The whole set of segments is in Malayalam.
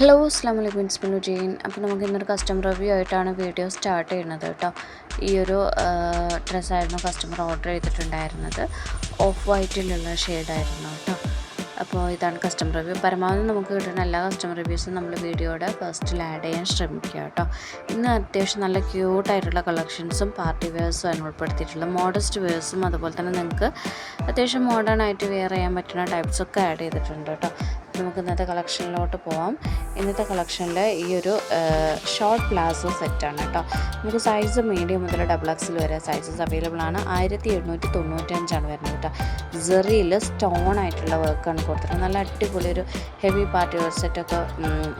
ഹലോ അസ്ലാം വലൈക്കും ഇറ്റ്സ് ജെയിൻ അപ്പോൾ നമുക്ക് ഇന്നൊരു കസ്റ്റമർ റിവ്യൂ ആയിട്ടാണ് വീഡിയോ സ്റ്റാർട്ട് ചെയ്യുന്നത് കേട്ടോ. ഈ ഒരു ഡ്രസ്സായിരുന്നു കസ്റ്റമർ ഓർഡർ ചെയ്തിട്ടുണ്ടായിരുന്നത്. ഓഫ് വൈറ്റിലുള്ള ഷെയ്ഡായിരുന്നു കേട്ടോ. അപ്പോൾ ഇതാണ് കസ്റ്റമർ റിവ്യൂ പരമാവധി നമുക്ക് കിട്ടുന്ന എല്ലാ കസ്റ്റമർ റിവ്യൂസും നമ്മൾ വീഡിയോയുടെ ഫസ്റ്റിൽ ആഡ് ചെയ്യാൻ ശ്രമിക്കുക കേട്ടോ. ഇന്ന് അത്യാവശ്യം നല്ല ക്യൂട്ടായിട്ടുള്ള കളക്ഷൻസും പാർട്ടി വെയർസും ആണ് ഉൾപ്പെടുത്തിയിട്ടുള്ള മോഡസ്റ്റ് വെയർസും അതുപോലെ തന്നെ നിങ്ങൾക്ക് അത്യാവശ്യം മോഡേൺ ആയിട്ട് വെയർ ചെയ്യാൻ പറ്റുന്ന ടൈപ്സൊക്കെ ആഡ് ചെയ്തിട്ടുണ്ട് കേട്ടോ. നമുക്ക് ഇന്നത്തെ കളക്ഷനിലോട്ട് പോവാം. ഇന്നത്തെ കളക്ഷനിൽ ഈ ഒരു ഷോർട്ട് പ്ലാസോ സെറ്റാണ് കേട്ടോ. നമുക്ക് സൈസ് മീഡിയം മുതൽ ഡബിൾ എക്സിൽ വരെ സൈസസ് അവൈലബിൾ ആണ്. ആയിരത്തി എണ്ണൂറ്റി തൊണ്ണൂറ്റഞ്ചാണ് വരുന്നത് കേട്ടോ. ജെറിയിൽ സ്റ്റോൺ ആയിട്ടുള്ള വർക്കാണ് കൊടുത്തിട്ടുള്ളത്. നല്ല അടിപൊളി ഒരു ഹെവി പാർട്ടി വെയർ സെറ്റൊക്കെ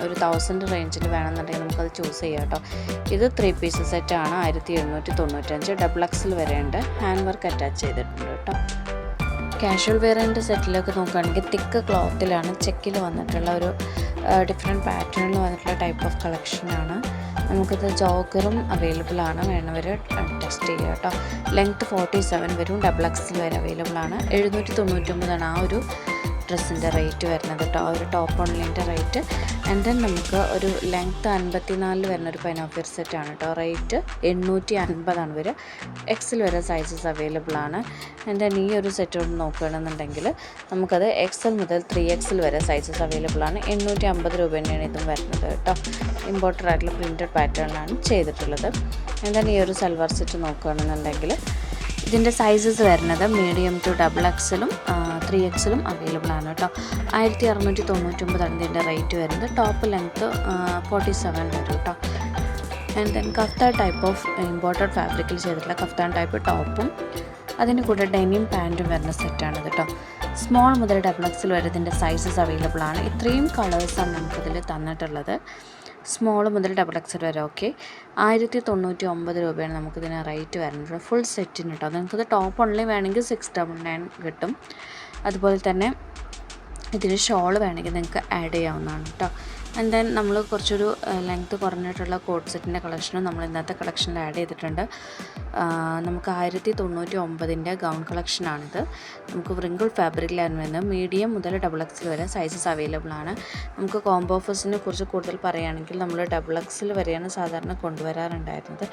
ഒരു തൗസൻഡ് റേഞ്ചിൽ വേണമെന്നുണ്ടെങ്കിൽ നമുക്കത് ചൂസ് ചെയ്യാം കേട്ടോ. ഇത് ത്രീ പീസ് സെറ്റാണ് ആയിരത്തി എണ്ണൂറ്റി തൊണ്ണൂറ്റഞ്ച് ഡബിൾ എക്സിൽ വരെയുണ്ട്. ഹാൻഡ് വർക്ക് അറ്റാച്ച് ചെയ്തിട്ടുണ്ട് കേട്ടോ. കാഷ്വൽ വെയറിന്റെ സെറ്റിലൊക്കെ നോക്കുകയാണെങ്കിൽ തിക്ക് ക്ലോത്തിലാണ് ചെക്കിൽ വന്നിട്ടുള്ള ഒരു ഡിഫറെന്റ് പാറ്റേണിൽ വന്നിട്ടുള്ള ടൈപ്പ് ഓഫ് കളക്ഷനാണ് നമുക്കിത് ജോക്കറും അവൈലബിൾ ആണ്. വേണവർ ടെസ്റ്റ് ചെയ്യുക കേട്ടോ. ലെങ്ത്ത് ഫോർട്ടി സെവൻ വരും ഡബിൾ എക്സിൽ വരെ അവൈലബിൾ ആണ്. എഴുന്നൂറ്റി തൊണ്ണൂറ്റൊമ്പതാണ് ആ ഒരു ഡ്രസ്സിന്റെ റേറ്റ് വരുന്നത് കേട്ടോ. ഒരു ടോപ്പ് ഓൺലൈന്റെ റേറ്റ്. ആൻഡ് ദെൻ നമുക്ക് ഒരു ലെങ്ത്ത് അൻപത്തിനാലിൽ വരുന്ന ഒരു പൈനോഫിയർ സെറ്റാണ് കേട്ടോ. റേറ്റ് എണ്ണൂറ്റി അൻപതാണ് വരെ എക്സിൽ വരെ സൈസസ് അവൈലബിൾ ആണ്. ആൻഡ് ദെൻ ഈ ഒരു സെറ്റ് നോക്കുകയാണെന്നുണ്ടെങ്കിൽ നമുക്കത് എക്സൽ മുതൽ ത്രീ എക്സിൽ വരെ സൈസസ് അവൈലബിൾ ആണ്. എണ്ണൂറ്റി അമ്പത് രൂപ തന്നെയാണ് ഇതും വരുന്നത് കേട്ടോ. ഇമ്പോർട്ടന്റ് ആയിട്ടുള്ള പ്രിന്റഡ് പാറ്റേണിലാണ് ചെയ്തിട്ടുള്ളത്. ആൻഡ് ദെൻ ഈ ഒരു സൽവാർ സെറ്റ് നോക്കുകയാണെന്നുണ്ടെങ്കിൽ ഇതിന്റെ സൈസസ് വരുന്നത് മീഡിയം ടു ഡബിൾ എക്സലും ത്രീ എക്സലും അവൈലബിൾ ആണ് കേട്ടോ. ആയിരത്തി അറുന്നൂറ്റി തൊണ്ണൂറ്റൊമ്പതാണ് ഇതിന്റെ റേറ്റ് വരുന്നത്. ടോപ്പ് ലെങ്ത്ത് ഫോർട്ടി സെവൻ വരും കേട്ടോ. And then kaftan type of imported ഫാബ്രിക്കിൽ ചെയ്തിട്ടുള്ള കഫ്താൻ ടൈപ്പ് ടോപ്പും അതിന് കൂടെ ഡെനിം പാന്റും വരുന്ന സെറ്റാണ് കേട്ടോ. സ്മോൾ മുതൽ ഡബിൾ എക്സിൽ വരെ ഇതിന്റെ സൈസസ് അവൈലബിൾ ആണ്. ഇത്രയും കളേഴ്സാണ് നമുക്കിതിൽ തന്നിട്ടുള്ളത്. സ്മോൾ മുതൽ ഡബിൾ എക്സൽ വരെ ഓക്കെ ആയിരത്തി തൊണ്ണൂറ്റി ഒമ്പത് രൂപയാണ് നമുക്കിതിന് റേറ്റ് വരുന്നത്. ഫുൾ സെറ്റിന് കേട്ടോ. നിങ്ങൾക്കത് ടോപ്പ് ഓൺലി വേണമെങ്കിൽ സിക്സ് ഡബിൾ നയൻ കിട്ടും. അതുപോലെ തന്നെ ഇതിന് ഷോൾ വേണമെങ്കിൽ നിങ്ങൾക്ക് ആഡ് ചെയ്യാവുന്നതാണ് കേട്ടോ ആൻഡ് ദെൻ നമ്മൾ കുറച്ചൊരു ലെങ്ത്ത് കുറഞ്ഞിട്ടുള്ള കോട്ട് സെറ്റിന്റെ കളക്ഷനും നമ്മൾ ഇന്നത്തെ കളക്ഷനിൽ ആഡ് ചെയ്തിട്ടുണ്ട്. നമുക്ക് ആയിരത്തി തൊണ്ണൂറ്റി ഒമ്പതിന്റെ ഗൗൺ കളക്ഷനാണിത് നമുക്ക് വ്രിങ്കിൾ ഫാബ്രിക്കിലായിരുന്നു വരുന്നത്. മീഡിയം മുതൽ ഡബിൾ എക്സിൽ വരെ സൈസസ് അവൈലബിൾ ആണ്. നമുക്ക് കോംബോ ഓഫേഴ്സിനെ കുറിച്ച് കൂടുതൽ പറയുകയാണെങ്കിൽ നമ്മൾ ഡബിൾ എക്സിൽ വരെയാണ് സാധാരണ കൊണ്ടുവരാറുണ്ടായിരുന്നത്.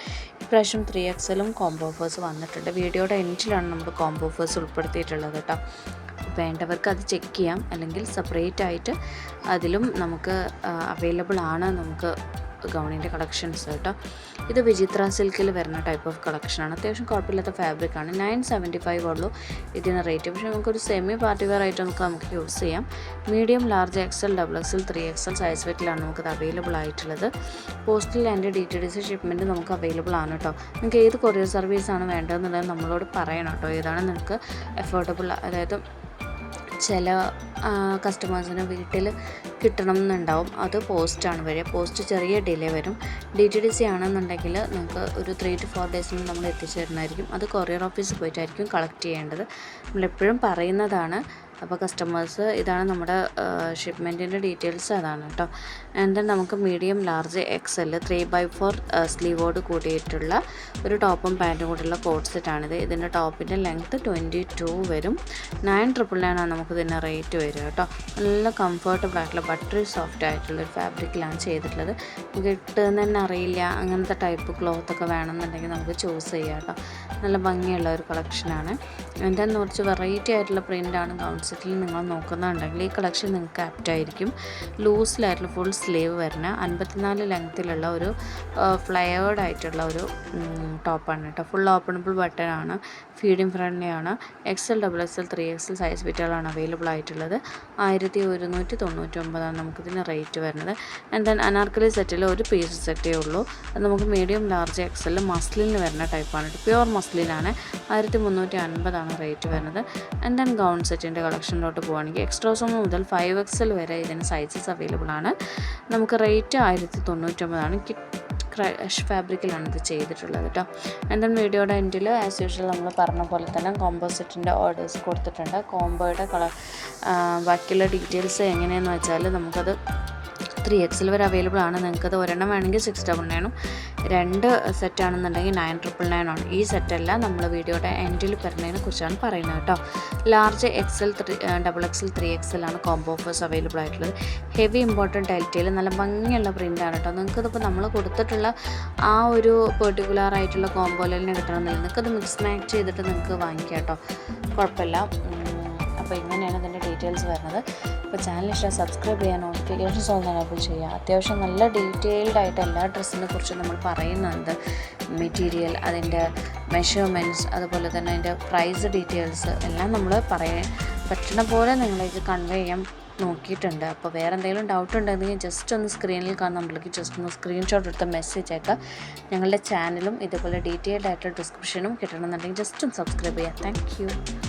ഇപ്രാവശ്യം ത്രീ എക്സലും കോംബോ ഓഫേഴ്സ് വന്നിട്ടുണ്ട്. വീഡിയോയുടെ എൻഡിലാണ് നമ്മൾ കോംബോ ഓഫേഴ്സ് ഉൾപ്പെടുത്തിയിട്ടുള്ളത് കേട്ടോ വേണ്ടവർക്ക് അത് ചെക്ക് ചെയ്യാം. അല്ലെങ്കിൽ സെപ്പറേറ്റ് ആയിട്ട് അതിലും നമുക്ക് അവൈലബിൾ ആണ് നമുക്ക് ഗൗണിന്റെ കളക്ഷൻസ് കേട്ടോ. ഇത് വിചിത്ര സിൽക്കിൽ വരുന്ന ടൈപ്പ് ഓഫ് കളക്ഷനാണ് അത്യാവശ്യം കുഴപ്പമില്ലാത്ത ഫാബ്രിക്കാണ് നയൻ സെവന്റി ഫൈവ് ഉള്ളൂ ഇതിന് റേറ്റ് പക്ഷേ നമുക്കൊരു സെമി പാർട്ടി വെയർ ആയിട്ട് നമുക്ക് നമുക്ക് യൂസ് ചെയ്യാം. Medium large XL double XL three XL size വെറ്റിലാണ് നമുക്കത് അവൈലബിൾ ആയിട്ടുള്ളത് postal and D T D C shipment നമുക്ക് അവൈലബിൾ ആണ് കേട്ടോ. നിങ്ങൾക്ക് ഏത് കൊറിയർ സർവീസാണ് വേണ്ടതെന്നുള്ളത് നമ്മളോട് പറയണം കേട്ടോ. ഏതാണ് നിങ്ങൾക്ക് എഫോർഡബിൾ അതായത് ചില കസ്റ്റമേഴ്സിന് വീട്ടിൽ കിട്ടണം എന്നുണ്ടാവും അത് പോസ്റ്റാണ് വരിക. പോസ്റ്റ് ചെറിയ ഡിലേ വരും. ഡി ടി ഡി സി ആണെന്നുണ്ടെങ്കിൽ നിങ്ങൾക്ക് ഒരു ത്രീ ടു ഫോർ ഡേയ്സിന് നമ്മൾ എത്തിച്ചു തരുന്നതായിരിക്കും. അത് കൊറിയർ ഓഫീസിൽ പോയിട്ടായിരിക്കും കളക്ട് ചെയ്യേണ്ടത്. നമ്മളെപ്പോഴും പറയുന്നതാണ് അപ്പോൾ കസ്റ്റമേഴ്സ് ഇതാണ് നമ്മുടെ ഷിപ്മെന്റിന്റെ ഡീറ്റെയിൽസ് അതാണ് കേട്ടോ. ആൻഡ് ദെൻ നമുക്ക് medium large X L three by four സ്ലീവോട് കൂടിയിട്ടുള്ള ഒരു ടോപ്പും പാന്റും കൂടിയുള്ള കോട്ട് സെറ്റാണിത് ഇതിന്റെ ടോപ്പിന്റെ ലെങ്ത്ത് ട്വന്റി ടു വരും. നയൻ ട്രിപ്പിൾ നയൻ ആണ് നമുക്ക് ഇതിന്റെ റേറ്റ് വരിക കേട്ടോ. നല്ല കംഫർട്ടബിൾ ആയിട്ടുള്ള ബട്ടറി സോഫ്റ്റ് ആയിട്ടുള്ള ഒരു ഫാബ്രിക്കിലാണ് ചെയ്തിട്ടുള്ളത്. ഇട്ടെന്ന് തന്നെ അറിയില്ല. അങ്ങനത്തെ ടൈപ്പ് ക്ലോത്തൊക്കെ വേണമെന്നുണ്ടെങ്കിൽ നമുക്ക് ചൂസ് ചെയ്യാം കേട്ടോ. നല്ല ഭംഗിയുള്ള ഒരു കളക്ഷനാണ് എന്റെ കുറച്ച് വെറൈറ്റി ആയിട്ടുള്ള പ്രിന്റാണ് ഗൗൺ സെറ്റിൽ നിങ്ങൾ നോക്കുന്നുണ്ടെങ്കിൽ ഈ കളക്ഷൻ നിങ്ങൾക്ക് ആപ്റ്റായിരിക്കും ലൂസിലായിട്ടുള്ള ഫുൾ സ്ലീവ് വരുന്ന അൻപത്തിനാല് ലെങ്ത്തിലുള്ള ഒരു ഫ്ലയേർഡ് ആയിട്ടുള്ള ഒരു ടോപ്പാണ് കേട്ടോ. ഫുൾ ഓപ്പണബിൾ ബട്ടൺ ആണ് ഫീഡിങ് ഫ്രണ്ട്ലി ആണ്. L double X L three X L size ബിറ്റുകളാണ് available ആയിട്ടുള്ളത് ആയിരത്തി ഒരുന്നൂറ്റി തൊണ്ണൂറ്റി ഒമ്പതാണ് നമുക്കിതിന് റേറ്റ് വരുന്നത്. ആൻഡ് ദെൻ അനാർക്കലി സെറ്റിൽ ഒരു പീസ് സെറ്റേ ഉള്ളൂ. അത് നമുക്ക് മീഡിയം ലാർജ് എക്സലിൽ മസ്ലിന് വരുന്ന ടൈപ്പാണ് പ്യുവർ മസ്ലിനാണ് ആയിരത്തി മുന്നൂറ്റി അൻപതാണ് റേറ്റ് വരുന്നത്. ആൻഡ് ദെൻ ഗൗൺ സെറ്റിന്റെ കളക്ഷനിലോട്ട് പോവുകയാണെങ്കിൽ എക്സ്ട്രോസം മുതൽ ഫൈവ് എക്സൽ വരെ ഇതിന് സൈസസ് അവൈലബിൾ ആണ്. നമുക്ക് റേറ്റ് ആയിരത്തി തൊണ്ണൂറ്റൊമ്പതാണ് ക്രഷ് ഫാബ്രിക്കിലാണ് ഇത് ചെയ്തിട്ടുള്ളത് കേട്ടോ ആൻഡ് ദെൻ വീഡിയോയുടെ എൻഡിൽ ആസ് യൂഷ്വൽ നമ്മൾ പറഞ്ഞ പോലെ തന്നെ കോമ്പോസിറ്റിന്റെ ഓർഡേഴ്സ് കൊടുത്തിട്ടുണ്ട്. കോംബോയുടെ കളർ ബാക്കിയുള്ള ഡീറ്റെയിൽസ് എങ്ങനെയെന്ന് വെച്ചാൽ നമുക്കത് ത്രീ എക്സിൽ വരെ അവൈലബിൾ ആണ്. നിങ്ങൾക്കത് ഒരെണ്ണം വേണമെങ്കിൽ സിക്സ് ഡബിൾ നയനും രണ്ട് സെറ്റ് ആണെന്നുണ്ടെങ്കിൽ നയൻ ട്രിപ്പിൾ നയൻ ആണ്. ഈ സെറ്റെല്ലാം നമ്മൾ വീഡിയോയുടെ എൻഡിൽ വരുന്നതിനെ കുറിച്ചാണ് പറയുന്നത് കേട്ടോ. Large XL three double XL three എക്സലാണ് combo offers available ആയിട്ടുള്ളത്. ഹെവി ഇമ്പോർട്ടന്റ് ഡെൽറ്റയിൽ നല്ല ഭംഗിയുള്ള പ്രിന്റാണ് കേട്ടോ. നിങ്ങൾക്കിതിപ്പോൾ നമ്മൾ കൊടുത്തിട്ടുള്ള ആ ഒരു പെർട്ടിക്കുലർ ആയിട്ടുള്ള കോംബോയിലിനെ കിട്ടണമെന്നില്ല. നിങ്ങൾക്കത് മിക്സ് മാച്ച് ചെയ്തിട്ട് നിങ്ങൾക്ക് വാങ്ങിക്കാം കേട്ടോ. കുഴപ്പമില്ല. അപ്പോൾ ഇങ്ങനെയാണ് ഇതിന്റെ ഡീറ്റെയിൽസ് വരുന്നത്. അപ്പോൾ ചാനൽ ഇഷ്ടം സബ്സ്ക്രൈബ് ചെയ്യാൻ നോട്ടിഫിക്കേഷൻസ് ഓൺ എനേബിൾ ചെയ്യുക. അത്യാവശ്യം നല്ല ഡീറ്റെയിൽഡ് ആയിട്ട് എല്ലാ ഡ്രസ്സിനെ കുറിച്ചും നമ്മൾ പറയുന്നുണ്ട്. മെറ്റീരിയൽ അതിന്റെ മെഷർമെന്റ്സ് അതുപോലെ തന്നെ അതിന്റെ പ്രൈസ് ഡീറ്റെയിൽസ് എല്ലാം നമ്മൾ പറയാൻ പറ്റുന്ന പോലെ നിങ്ങളേക്ക് കൺവേ ചെയ്യാം നോക്കിയിട്ടുണ്ട്. അപ്പോൾ വേറെ എന്തെങ്കിലും ഡൗട്ട് ഉണ്ടെങ്കിൽ ജസ്റ്റ് ഒന്ന് സ്ക്രീനിൽ കാണാൻ നമ്മൾക്ക് ജസ്റ്റ് ഒന്ന് സ്ക്രീൻഷോട്ട് എടുത്ത് മെസ്സേജ് അയക്കാം ഞങ്ങളുടെ ചാനലും ഇതുപോലെ ഡീറ്റെയിൽഡ് ആയിട്ട് ഡിസ്ക്രിപ്ഷനും കിട്ടണമെന്നുണ്ടെങ്കിൽ ജസ്റ്റ് ഒന്ന് സബ്സ്ക്രൈബ് ചെയ്യാം താങ്ക്